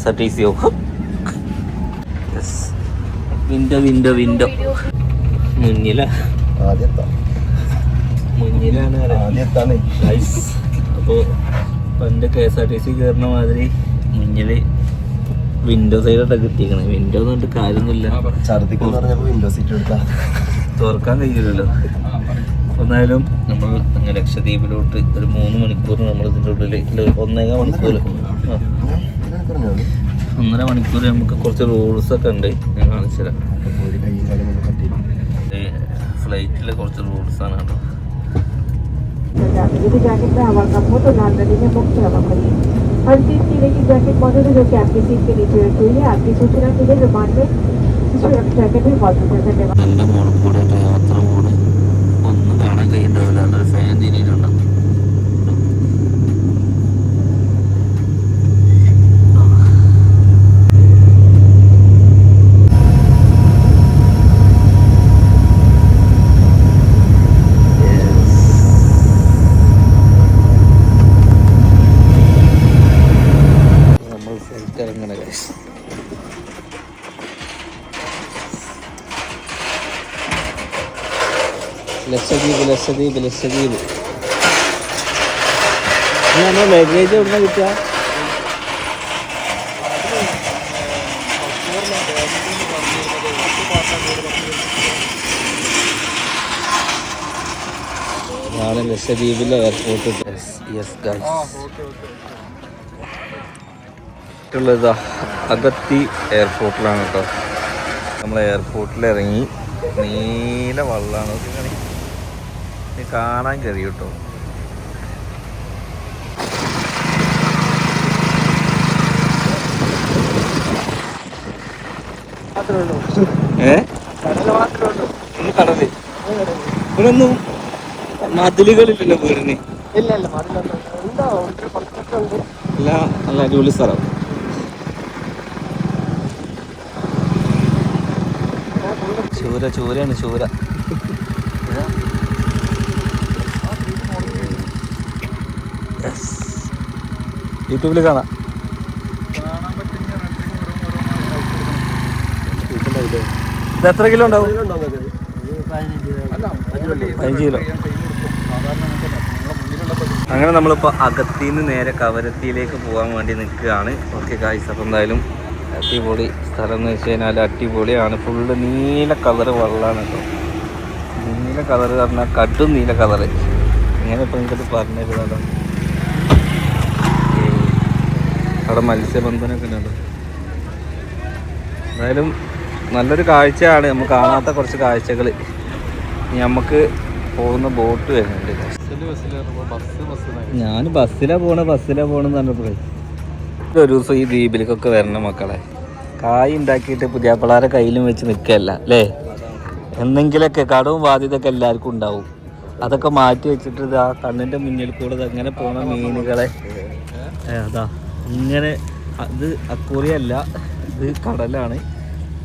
S R T സിയോ window window window മുന്നില. ആദ്യത്താ. മുന്നിലാണ് പറയാ. ആദ്യത്താണ്. Guys, അപ്പോ പണ്ട് K S R T C കയറുന്ന മാതിരി മുന്നിൽ വിൻഡോ സൈഡായിട്ട് കിട്ടിയേക്കണേ. വിൻഡോ കൊണ്ട് കാര്യമൊന്നുമില്ല. വിൻഡോ സീറ്റ് എടുക്കാം തുറക്കാൻ കഴിയില്ലല്ലോ എന്നാലും നമ്മൾ അങ്ങ് ലക്ഷദ്വീപിലോട്ട് ഒരു മൂന്ന് മണിക്കൂർ നമ്മൾ ഇതിന്റെ ഉള്ളിൽ ഒന്നേകാൽ മണിക്കൂർ ആ, ഒന്നര മണിക്കൂർ നമുക്ക് കുറച്ച് റൂൾസ് ഒക്കെ ഉണ്ട് ഞാൻ കാണിച്ചു തരാം കൈയും കാലും കൊണ്ട് കട്ടി ഫ്ലൈറ്റിലെ കുറച്ച് റൂൾസ് ആണ് കേട്ടോ यदि जैकेट में हवा कम हो तो ध्यान रखिए मुक्त हवा करिए हर सीट की रही जैकेट मौजूद है जो कि आपकी सीट के नीचे रखी हुई है आपकी सूचना के लिए विमान में सुरक्षा जैकेट भी मौजूद है धन्यवाद ലക്ഷദ്വീപ് ലക്ഷദ്വീപ് നമ്മൾ ലഗേജ് എവിടെ കിട്ടുക നാളെ ലക്ഷദ്വീപിലെ എയർപോർട്ട് യെസ് ഉള്ളതാ അഗത്തി എയർപോർട്ടിലാണ് കേട്ടോ. നമ്മൾ എയർപോർട്ടിൽ ഇറങ്ങി നീല വള്ളമാണ് നോക്കിക്കണി ഇനി കാണാൻ കഴിയും കേട്ടോ കടൽ മതിലുകളില്ലല്ലോ വീടിന്? അല്ല നല്ല അടിപൊളി സ്ഥലം. ചൂര ചൂരയാണ് ചൂര. യൂട്യൂബിൽ കാണാം. ഇത് എത്ര കിലോ ഉണ്ടാവും? പതിനഞ്ച് കിലോ. അങ്ങനെ നമ്മളിപ്പോൾ അകത്തിന്ന് നേരെ കവരത്തിയിലേക്ക് പോകാൻ വേണ്ടി നിൽക്കുകയാണ്. ഓക്കെ കായ്സ് അപ്പം എന്തായാലും അടിപൊളി സ്ഥലം എന്ന് വെച്ച് കഴിഞ്ഞാൽ അടിപൊളിയാണ്. ഫുള്ള് നീല കളറ് വെള്ളമാണ് കേട്ടോ. നീല കളറ് പറഞ്ഞാൽ കടും നീല കളറ് ഇങ്ങനെ ഇപ്പം നിങ്ങൾക്ക് പറഞ്ഞിരുന്നല്ലോ അവിടെ മത്സ്യബന്ധനമൊക്കെ ഉണ്ട് എന്തായാലും നല്ലൊരു കാഴ്ചയാണ്. നമുക്ക് കാണാത്ത കുറച്ച് കാഴ്ചകൾ. നമുക്ക് പോകുന്ന ബോട്ട് വരുന്നുണ്ട്. ഞാൻ ബസ്സിലാ പോണ ബസ്സിലാ പോണെന്ന് പറഞ്ഞപ്പോഴേ. ഒരു ദിവസം ഈ ദ്വീപിലേക്കൊക്കെ വരണം മക്കളെ. കായ് ഉണ്ടാക്കിയിട്ട് പുതിയ പിള്ളേരെ കയ്യിലും വെച്ച് നിൽക്കല്ല അല്ലേ? എന്തെങ്കിലുമൊക്കെ കടവും ബാധ്യതയൊക്കെ എല്ലാവർക്കും ഉണ്ടാവും. അതൊക്കെ മാറ്റി വെച്ചിട്ട് ഇതാ കണ്ണിന്റെ മുന്നിൽ കൂടെ അങ്ങനെ പോണ മീനുകളെ. അതാ. ഇങ്ങനെ അത് അക്കൂറിയല്ല ഇത് കടലാണ്.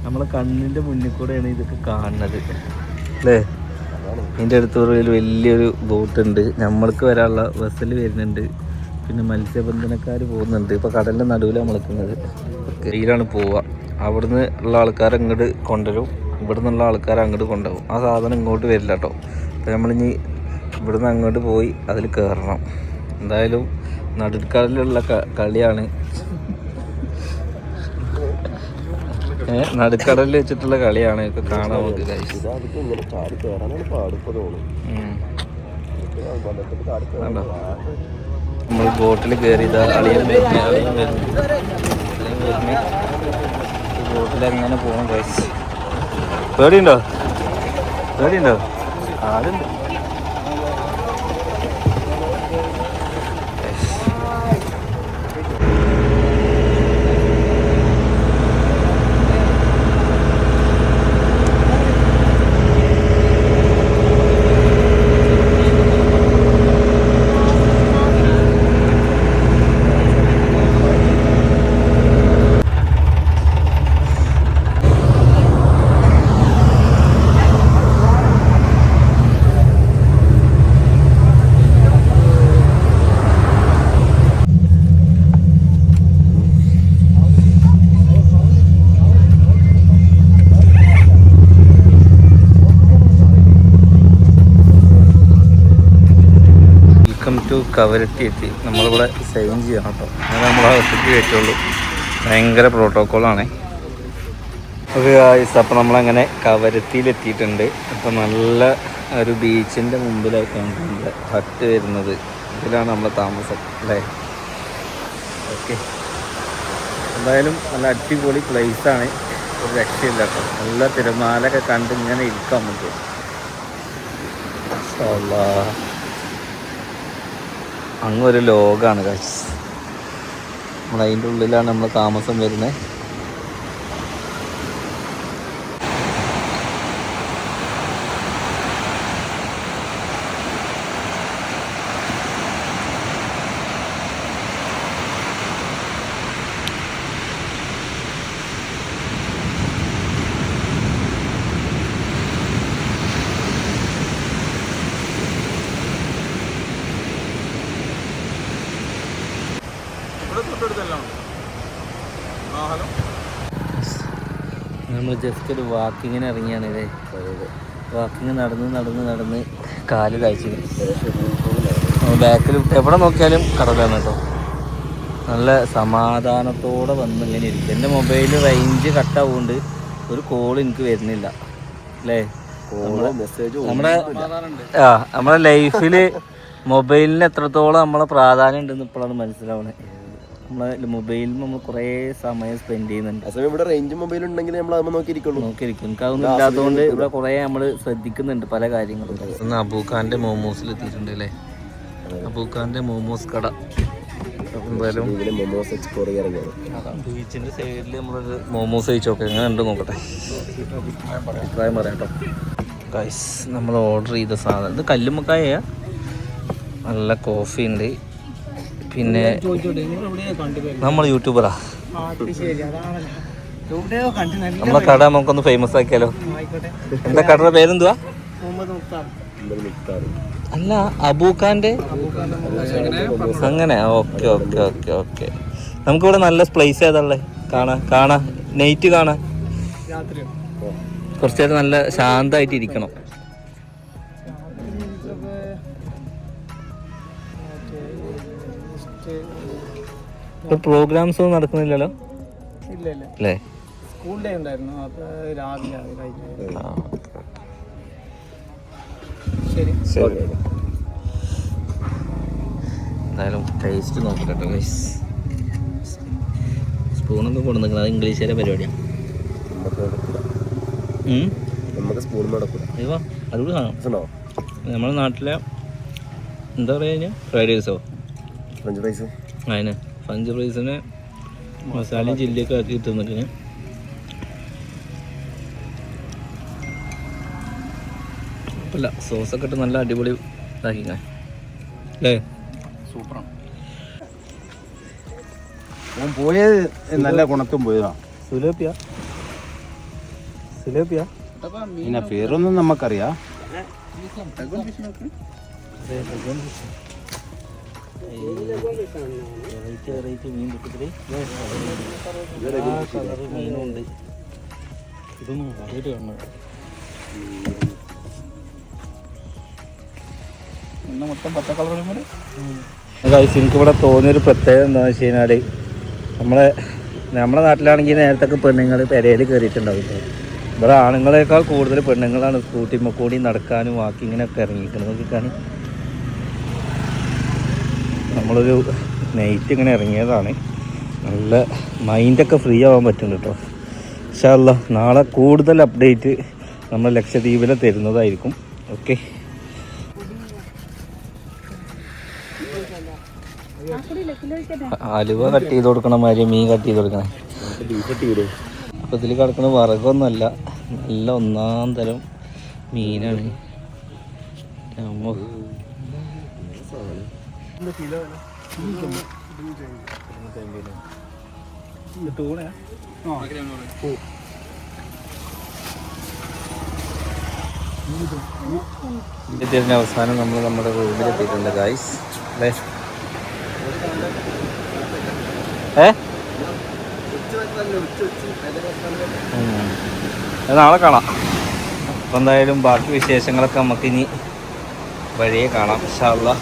നമ്മളെ കണ്ണിന്റെ മുന്നിൽ കൂടെയാണ് ഇതൊക്കെ കാണുന്നത്. അല്ലേ ഇതിന്റെ ഒരു വലിയൊരു ബോട്ട് ഉണ്ട്. നമ്മൾക്ക് വരാനുള്ള ബസ്സിൽ വരുന്നുണ്ട്. പിന്നെ മത്സ്യബന്ധനക്കാർ പോകുന്നുണ്ട്. ഇപ്പോൾ കടലിന്റെ നടുവിലാണ് നിൽക്കുന്നത്. കയ്യിലാണ് പോവുക. അവിടുന്ന് ഉള്ള ആൾക്കാർ അങ്ങോട്ട് കൊണ്ടുവരും. ഇവിടെ നിന്നുള്ള ആൾക്കാർ അങ്ങോട്ട് കൊണ്ടുപോകും. ആ സാധനം ഇങ്ങോട്ട് വരില്ല കേട്ടോ അപ്പോൾ നമ്മളിനി ഇവിടുന്ന് അങ്ങോട്ട് പോയി അതിൽ കയറണം എന്തായാലും നടുക്കടലിലുള്ള കളിയാണ്. ഏ? നടുക്കടലിൽ വെച്ചിട്ടുള്ള കളിയാണ്. ഇതൊക്കെ കാണാൻ നമുക്ക്? നമ്മൾ ബോട്ടിൽ കയറി അളിയൻ ബോട്ടിൽ എങ്ങനെ പോകണം പേടിയുണ്ടോ? പേടിയുണ്ടോ? ആടുണ്ട് ടു കവരത്തി എത്തി. നമ്മളിവിടെ സൈൻ ചെയ്യണം കേട്ടോ. അങ്ങനെ നമ്മൾ അകത്തേക്ക് കയറ്റുള്ളൂ. ഭയങ്കര പ്രോട്ടോക്കോളാണേ ഒരു ആഴ്ച അപ്പോൾ നമ്മളങ്ങനെ കവരത്തിയിലെത്തിയിട്ടുണ്ട് അപ്പോൾ നല്ല ഒരു ബീച്ചിന്റെ മുമ്പിലായിട്ടാണ് നമ്മുടെ ഹട്ട് വരുന്നത്. ഇതിലാണ് നമ്മളെ താമസം അല്ലേ? ഓക്കെ എന്തായാലും നല്ല അടിപൊളി പ്ലേസാണ് ഒരു രക്ഷയില്ല കേട്ടോ. നല്ല തിരമാലൊക്കെ കണ്ട് ഇങ്ങനെ ഇരിക്കാം നമുക്ക്. മാഷാ അങ്ങൊരു ലോകമാണ് കാശ് നമ്മളതിന്റെ ഉള്ളിലാണ് നമ്മൾ താമസം വരുന്നത് നമ്മൾ ജസ്റ്റ് ഒരു വാക്കിങ്ങിന് ഇറങ്ങിയാണ് ഇതേ. വാക്കിങ് നടന്ന് നടന്ന് നടന്ന് കാൽ കാഴ്ച ബാക്കിൽ എവിടെ നോക്കിയാലും കടലാണ് കേട്ടോ. നല്ല സമാധാനത്തോടെ വന്ന് ഇങ്ങനെ ഇരിക്കും എന്റെ മൊബൈൽ റേഞ്ച് കട്ടാവുകൊണ്ട് ഒരു കോൾ എനിക്ക് വരുന്നില്ല. അല്ലേ? നമ്മുടെ ആ നമ്മുടെ ലൈഫിൽ മൊബൈലിന് എത്രത്തോളം നമ്മളെ പ്രാധാന്യം ഉണ്ടെന്ന് ഇപ്പോഴാണ് മനസ്സിലാവണേ. നമ്മളെ മൊബൈലിൽ നമ്മൾ കുറേ സമയം സ്പെൻഡ് ചെയ്യുന്നുണ്ട്. അസമയം ഇവിടെ റേഞ്ച് മൊബൈൽ ഉണ്ടെങ്കിൽ നമ്മൾ അതുമ്പോൾ നോക്കിയിരിക്കുള്ളൂ. നോക്കിയിരിക്കും. എനിക്ക് അതൊന്നും ഇല്ലാത്തതുകൊണ്ട് ഇവിടെ കുറേ നമ്മൾ ശ്രദ്ധിക്കുന്നുണ്ട് പല കാര്യങ്ങളും. ഇന്ന് അബൂഖാന്റെ മോമോസിൽ എത്തിയിട്ടുണ്ട് അല്ലേ? അബൂഖാന്റെ മോമോസ് കട. എന്തായാലും മെമോസ് എക്സ്പ്ലോർ ചെയ്യാൻ ഇറങ്ങിയത് ബീച്ചിന്റെ സൈഡിൽ നമ്മളൊരു മോമോസ് കഴിച്ചോക്കെ. എങ്ങനെ ഉണ്ട് നോക്കട്ടെ? അഭിപ്രായം പറയാം കേട്ടോ ഗൈസ് നമ്മൾ ഓർഡർ ചെയ്ത സാധനം. ഇത് കല്ലുമ്മക്കായ. നല്ല കോഫി ഉണ്ട്. പിന്നെ നമ്മൾ യൂട്യൂബറാ നമ്മളെ കട നമുക്കൊന്ന് ഫേമസ് ആക്കിയാലോ? എന്താ കടയുടെ പേരെന്തുവാ? അല്ല അബൂഖാന്റെ അങ്ങനെ? Okay okay okay okay. നമുക്കിവിടെ നല്ല പ്ലേസ് ഏതാള്ളേ കാണാ കാണാ. നൈറ്റ് കാണാ. കുറച്ചു നേരം നല്ല ശാന്തമായിട്ട് ഇരിക്കണം. ഇപ്പൊ പ്രോഗ്രാംസ് ഒന്നും നടക്കുന്നില്ലല്ലോ? ഇല്ല ഇല്ല. അല്ലേ? സ്കൂൾ ഡേ ഉണ്ടായിരുന്നു അപ്പൊ രാവിലെ ശരി. ശരി. എന്തായാലും ടേസ്റ്റ് നോക്കട്ടെ കേട്ടോ ഗൈസ് സ്പൂണൊന്നും കൊണ്ടുവന്നിരിക്കുന്നത് അത് ഇംഗ്ലീഷുകാരെ പരിപാടിയാണ് നമുക്ക് സ്പൂൺ അയ്യോ അതുകൂടി കാണാം നമ്മുടെ നാട്ടിലെ എന്താ പറയുക കഴിഞ്ഞാൽ ഫ്രൈഡ് റൈസോ ഫ്രഞ്ച് ഫ്രൈസ്? അതിന് ഫ്രഞ്ച് ഫ്രൈസിന് മസാലയും ചില്ലിയൊക്കെ ആക്കി തിന്നിട്ട് കുഴപ്പമില്ല സോസൊക്കെ ഇട്ട് നല്ല അടിപൊളി ഇതാക്കി അല്ലേ? സൂപ്പറാണ് പോയത് നല്ല ഗുണത്തും പോയതാ. സുലേപ്പിയ? സുലേപ്പിയ? പിന്നെ പേരൊന്നും നമുക്കറിയാം വെറൈറ്റി വെറൈറ്റി മീൻ കിട്ടത്തിൽ മീനുണ്ട് ഇതൊന്നും ആദ്യമായിട്ട് കാണണം കളർ ഗൈസ് എനിക്കിവിടെ തോന്നിയൊരു പ്രത്യേകത എന്താണെന്ന് വെച്ച് കഴിഞ്ഞാൽ നമ്മളെ നമ്മുടെ നാട്ടിലാണെങ്കിൽ നേരത്തെ പെണ്ണുങ്ങൾ പെരയിൽ കയറിയിട്ടുണ്ടാവില്ല ഇവിടെ ആണുങ്ങളെക്കാൾ കൂടുതൽ പെണ്ണുങ്ങളാണ് സ്കൂട്ടിമ്മ കൂടി നടക്കാനും വാക്കിങ്ങിനൊക്കെ ഇറങ്ങിയിരിക്കുന്നത്. നോക്കിക്കാണി. നമ്മളൊരു നൈറ്റ് ഇങ്ങനെ ഇറങ്ങിയതാണ്. നല്ല മൈൻഡൊക്കെ ഫ്രീ ആവാൻ പറ്റുന്നുണ്ട് കേട്ടോ ഇൻഷാല്ല നാളെ കൂടുതൽ അപ്ഡേറ്റ് നമ്മൾ ലക്ഷദ്വീപിലെ തരുന്നതായിരിക്കും. ഓക്കെ അലുവ കട്ട് ചെയ്ത് കൊടുക്കണ മാതിരി മീൻ കട്ട് ചെയ്ത് കൊടുക്കണേ. അപ്പോൾ ഇതിൽ കിടക്കുന്ന വറകൊന്നുമല്ല നല്ല ഒന്നാം തരം മീനാണ്. ഇതിന്റെ അവസാനം നമ്മൾ നമ്മുടെ റൂമിലെത്തിയിട്ടുണ്ട് ഗായ്സ് അല്ലേ? ഏ? നാളെ കാണാം. അപ്പം എന്തായാലും ബാക്കി വിശേഷങ്ങളൊക്കെ നമുക്കിനി വഴിയെ കാണാം ഇൻഷാ അള്ളാ.